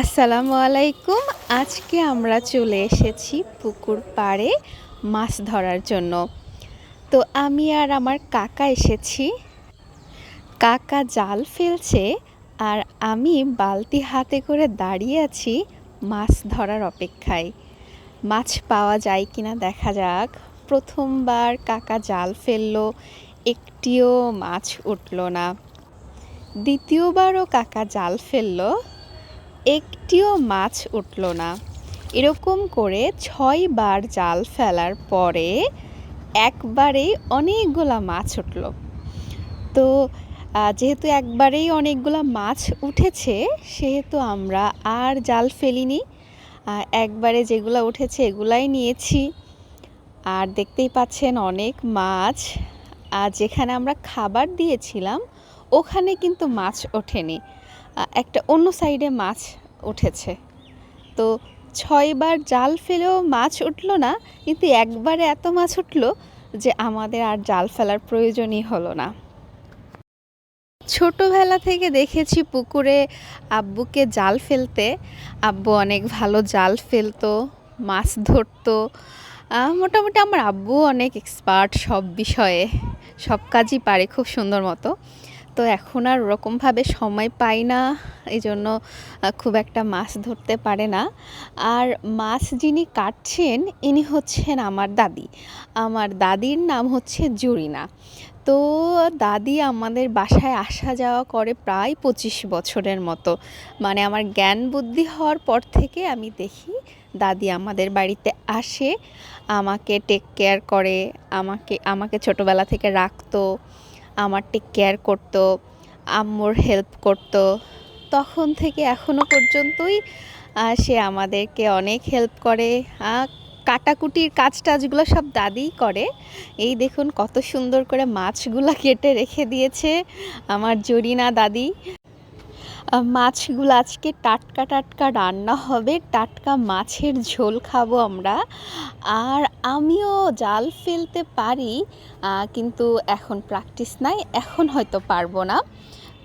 আসসালামু আলাইকুম। আজকে আমরা চলে এসেছি পুকুর পাড়ে মাছ ধরার জন্য। তো আমি আর আমার কাকা এসেছি। কাকা জাল ফেলছে আর আমি বালতি হাতে করে দাঁড়িয়ে আছি মাছ ধরার অপেক্ষায়। মাছ পাওয়া যায় কিনা দেখা যাক। প্রথমবার কাকা জাল ফেলল, একটিও মাছ উঠল না। দ্বিতীয়বারও কাকা জাল ফেলল। একটিও মাছ উঠল না। এরকম করে ছয় বার জাল ফেলার পরে একবারেই অনেকগুলা মাছ উঠল। তো যেহেতু একবারেই অনেকগুলা মাছ উঠেছে, সেহেতু আমরা আর জাল ফেলিনি। একবারে যেগুলো উঠেছে এগুলাই নিয়েছি। আর দেখতেই পাচ্ছেন অনেক মাছ। আর যেখানে আমরা খাবার দিয়েছিলাম ওখানে কিন্তু মাছ ওঠেনি। একটা অন্য সাইডে মাছ উঠেছে। তো ছয়বার জাল ফেলেও মাছ উঠল না, কিন্তু একবারে এত মাছ উঠল যে আমাদের আর জাল ফেলার প্রয়োজনই হলো না। ছোটোবেলা থেকে দেখেছি পুকুরে আব্বুকে জাল ফেলতে। আব্বু অনেক ভালো জাল ফেলতো, মাছ ধরতো। মোটামুটি আমার আব্বু অনেক এক্সপার্ট সব বিষয়ে, সব কাজই পারে খুব সুন্দর মতো। তো এখন আর ওরকমভাবে সময় পাই না এই জন্য খুব একটা মাছ ধরতে পারে না। আর মাছ যিনি কাটছেন, ইনি হচ্ছেন আমার দাদি। আমার দাদির নাম হচ্ছে জুরিনা। তো দাদি আমাদের বাসায় আসা যাওয়া করে প্রায় পঁচিশ বছরের মতো। মানে আমার জ্ঞান বুদ্ধি হওয়ার পর থেকে আমি দেখি দাদি আমাদের বাড়িতে আসে, আমাকে টেক কেয়ার করে, আমাকে আমাকে ছোটোবেলা থেকে রাখতো। আমার টেক কেয়ার করতো, আম্মুর হেল্প করত। তখন থেকে এখনও পর্যন্তই সে আমাদেরকে অনেক হেল্প করে। কাটাকুটির কাজ টাজগুলো সব দাদিই করে। এই দেখুন কত সুন্দর করে মাছগুলো কেটে রেখে দিয়েছে আমার জরিনা দাদি। মাছগুলো আজকে টাটকা টাটকা রান্না হবে। টাটকা মাছের ঝোল খাব আমরা। আর আমিও জাল ফেলতে পারি কিন্তু এখন প্র্যাকটিস নাই, এখন হয়তো পারব না।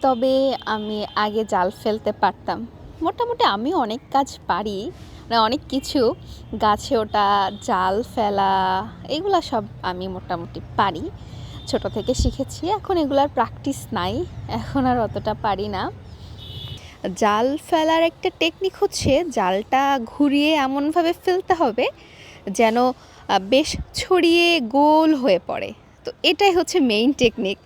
তবে আমি আগে জাল ফেলতে পারতাম। মোটামুটি আমি অনেক কাজ পারি মানে অনেক কিছু। গাছে ওটা জাল ফেলা, এগুলা সব আমি মোটামুটি পারি। ছোট থেকে শিখেছি, এখন এগুলার প্র্যাকটিস নাই, এখন আর অতটা পারি না। জাল ফেলার একটা টেকনিক হচ্ছে জালটা ঘুরিয়ে এমনভাবে ফেলতে হবে যেন বেশ ছড়িয়ে গোল হয়ে পড়ে। তো এটাই হচ্ছে মেইন টেকনিক